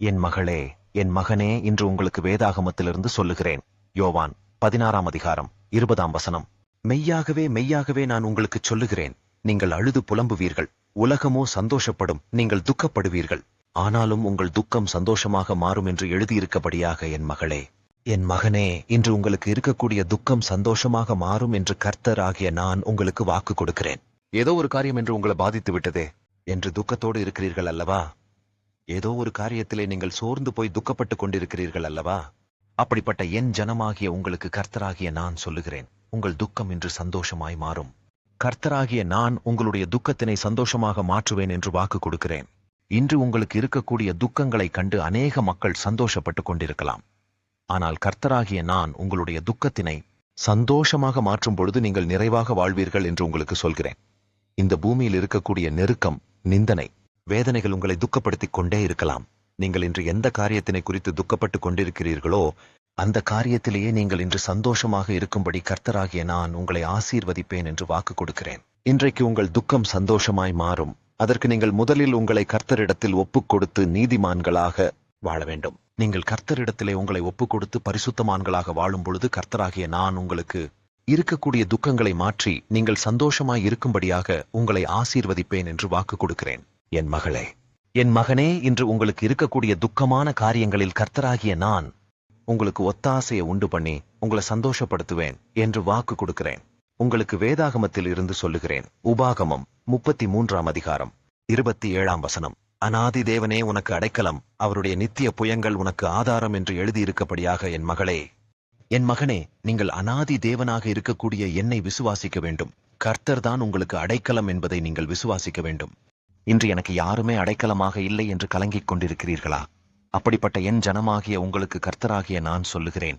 என் மகளே என் மகனே இன்று உங்களுக்கு வேதாகமத்திலிருந்து சொல்லுகிறேன். யோவான் பதினாறாம் அதிகாரம் இருபதாம் வசனம். மெய்யாகவே மெய்யாகவே நான் உங்களுக்கு சொல்லுகிறேன். நீங்கள் அழுது புலம்புவீர்கள். உலகமோ சந்தோஷப்படும். நீங்கள் துக்கப்படுவீர்கள். ஆனாலும் உங்கள் துக்கம் சந்தோஷமாக மாறும் என்று எழுதியிருக்கபடியாக என் மகளே. என் மகனே இன்று உங்களுக்கு இருக்கக்கூடிய துக்கம் சந்தோஷமாக மாறும் என்று கர்த்தர் ஆகிய நான் உங்களுக்கு வாக்கு கொடுக்கிறேன். ஏதோ ஒரு காரியம் என்று உங்களை பாதித்து விட்டதே என்று துக்கத்தோடு இருக்கிறீர்கள் அல்லவா? ஏதோ ஒரு காரியத்திலே நீங்கள் சோர்ந்து போய் துக்கப்பட்டுக் கொண்டிருக்கிறீர்கள் அல்லவா? அப்படிப்பட்ட என் ஜனமாகிய உங்களுக்கு கர்த்தராகிய நான் சொல்லுகிறேன் உங்கள் துக்கம் இன்று சந்தோஷமாய் மாறும். கர்த்தராகிய நான் உங்களுடைய துக்கத்தினை சந்தோஷமாக மாற்றுவேன் என்று வாக்கு கொடுக்கிறேன். இன்று உங்களுக்கு இருக்கக்கூடிய துக்கங்களைக் கண்டு அநேக மக்கள் சந்தோஷப்பட்டுக் கொண்டிருக்கலாம். ஆனால் கர்த்தராகிய நான் உங்களுடைய துக்கத்தினை சந்தோஷமாக மாற்றும் பொழுது நீங்கள் நிறைவாக வாழ்வீர்கள் என்று உங்களுக்கு சொல்கிறேன். இந்த பூமியில் இருக்கக்கூடிய நெருக்கம் நிந்தனை வேதனைகள் உங்களை துக்கப்படுத்திக் கொண்டே இருக்கலாம். நீங்கள் இன்று எந்த காரியத்தினை குறித்து துக்கப்பட்டுக் கொண்டிருக்கிறீர்களோ அந்த காரியத்திலேயே நீங்கள் இன்று சந்தோஷமாக இருக்கும்படி கர்த்தராகிய நான் உங்களை ஆசீர்வதிப்பேன் என்று வாக்கு கொடுக்கிறேன். இன்றைக்கு உங்கள் துக்கம் சந்தோஷமாய் மாறும். அதற்கு நீங்கள் முதலில் உங்களை கர்த்தரிடத்தில் ஒப்புக் கொடுத்து நீதிமான்களாக வாழ வேண்டும். நீங்கள் கர்த்தரிடத்திலே உங்களை ஒப்புக் கொடுத்து பரிசுத்தமான்களாக வாழும் பொழுது கர்த்தராகிய நான் உங்களுக்கு இருக்கக்கூடிய துக்கங்களை மாற்றி நீங்கள் சந்தோஷமாய் இருக்கும்படியாக உங்களை ஆசீர்வதிப்பேன் என்று வாக்கு கொடுக்கிறேன். என் மகளே என் மகனே இன்று உங்களுக்கு இருக்கக்கூடிய துக்கமான காரியங்களில் கர்த்தராகிய நான் உங்களுக்கு ஒத்தாசையை உண்டு பண்ணி உங்களை சந்தோஷப்படுத்துவேன் என்று வாக்கு கொடுக்கிறேன். உங்களுக்கு வேதாகமத்தில் இருந்து சொல்லுகிறேன். உபாகமம் முப்பத்தி மூன்றாம் அதிகாரம் இருபத்தி ஏழாம் வசனம். அனாதி தேவனே உனக்கு அடைக்கலம். அவருடைய நித்திய புயங்கள் உனக்கு ஆதாரம் என்று எழுதியிருக்கபடியாக என் மகளே. என் மகனே நீங்கள் அனாதி தேவனாக இருக்கக்கூடிய என்னை விசுவாசிக்க வேண்டும். கர்த்தர் தான் உங்களுக்கு அடைக்கலம் என்பதை நீங்கள் விசுவாசிக்க வேண்டும். இன்று எனக்கு யாருமே அடைக்கலமாக இல்லை என்று கலங்கிக் கொண்டிருக்கிறீர்களா? அப்படிப்பட்ட என் ஜனமாகிய உங்களுக்கு கர்த்தராகிய நான் சொல்லுகிறேன்.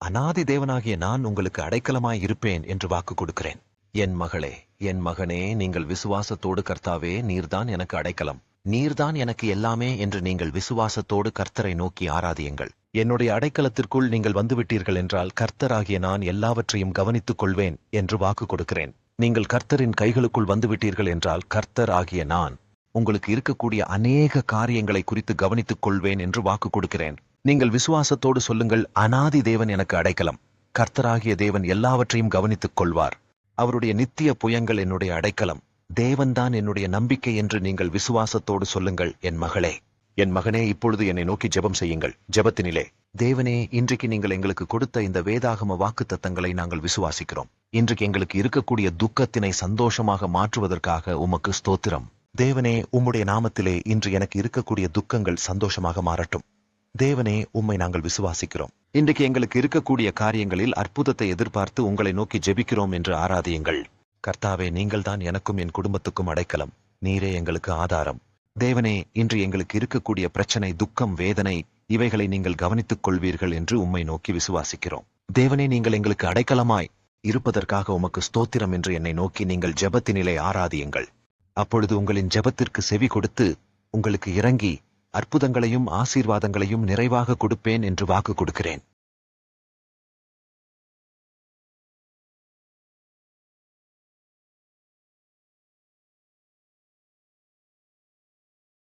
அனாதி தேவனாகிய நான் உங்களுக்கு அடைக்கலமாய் இருப்பேன் என்று வாக்கு கொடுக்கிறேன். என் மகளே என் மகனே நீங்கள் விசுவாசத்தோடு கர்த்தாவே நீர்தான் எனக்கு அடைக்கலம். நீர்தான் எனக்கு எல்லாமே என்று நீங்கள் விசுவாசத்தோடு கர்த்தரை நோக்கி ஆராதியுங்கள். என்னுடைய அடைக்கலத்திற்குள் நீங்கள் வந்துவிட்டீர்கள் என்றால் கர்த்தராகிய நான் எல்லாவற்றையும் கவனித்துக் கொள்வேன் என்று வாக்கு கொடுக்கிறேன். நீங்கள் கர்த்தரின் கைகளுக்குள் வந்துவிட்டீர்கள் என்றால் கர்த்தர் ஆகிய நான் உங்களுக்கு இருக்கக்கூடிய அநேக காரியங்களை குறித்து கவனித்துக் கொள்வேன் என்று வாக்கு கொடுக்கிறேன். நீங்கள் விசுவாசத்தோடு சொல்லுங்கள் அனாதி தேவன் எனக்கு அடைக்கலம். கர்த்தராகிய தேவன் எல்லாவற்றையும் கவனித்துக் கொள்வார். அவருடைய நித்திய புயங்கள் என்னுடைய அடைக்கலம். தேவன்தான் என்னுடைய நம்பிக்கை என்று நீங்கள் விசுவாசத்தோடு சொல்லுங்கள் என் மகளே. என் மகனே இப்பொழுது என்னை நோக்கி ஜெபம் செய்யுங்கள். ஜெபத்தினிலே தேவனே இன்றைக்கு நீங்கள் எங்களுக்கு கொடுத்த இந்த வேதாகம வாக்குத்தத்தங்களை நாங்கள் விசுவாசிக்கிறோம். இன்றைக்கு எங்களுக்கு இருக்கக்கூடிய துக்கத்தினை சந்தோஷமாக மாற்றுவதற்காக உமக்கு ஸ்தோத்திரம். தேவனே உம்முடைய நாமத்திலே இன்று எனக்கு இருக்கக்கூடிய துக்கங்கள் சந்தோஷமாக மாறட்டும். தேவனே உம்மை நாங்கள் விசுவாசிக்கிறோம். இன்றைக்கு எங்களுக்கு இருக்கக்கூடிய காரியங்களில் அற்புதத்தை எதிர்பார்த்து உங்களை நோக்கி ஜெபிக்கிறோம் என்று ஆராதியுங்கள். கர்த்தாவே நீங்கள்தான் எனக்கும் என் குடும்பத்துக்கும் அடைக்கலம். நீரே எங்களுக்கு ஆதாரம். தேவனே இன்று எங்களுக்கு இருக்கக்கூடிய பிரச்சனை துக்கம் வேதனை இவைகளை நீங்கள் கவனித்துக் கொள்வீர்கள் என்று உம்மை நோக்கி விசுவாசிக்கிறோம். தேவனே நீங்கள் எங்களுக்கு அடைக்கலமாய் இருப்பதற்காக உமக்கு ஸ்தோத்திரம் என்று என்னை நோக்கி நீங்கள் ஜெபத்தினிலே ஆராதியுங்கள். அப்பொழுது உங்களின் ஜெபத்திற்கு செவி கொடுத்து உங்களுக்கு இறங்கி அற்புதங்களையும் ஆசீர்வாதங்களையும் நிறைவாக கொடுப்பேன் என்று வாக்கு கொடுக்கிறேன்.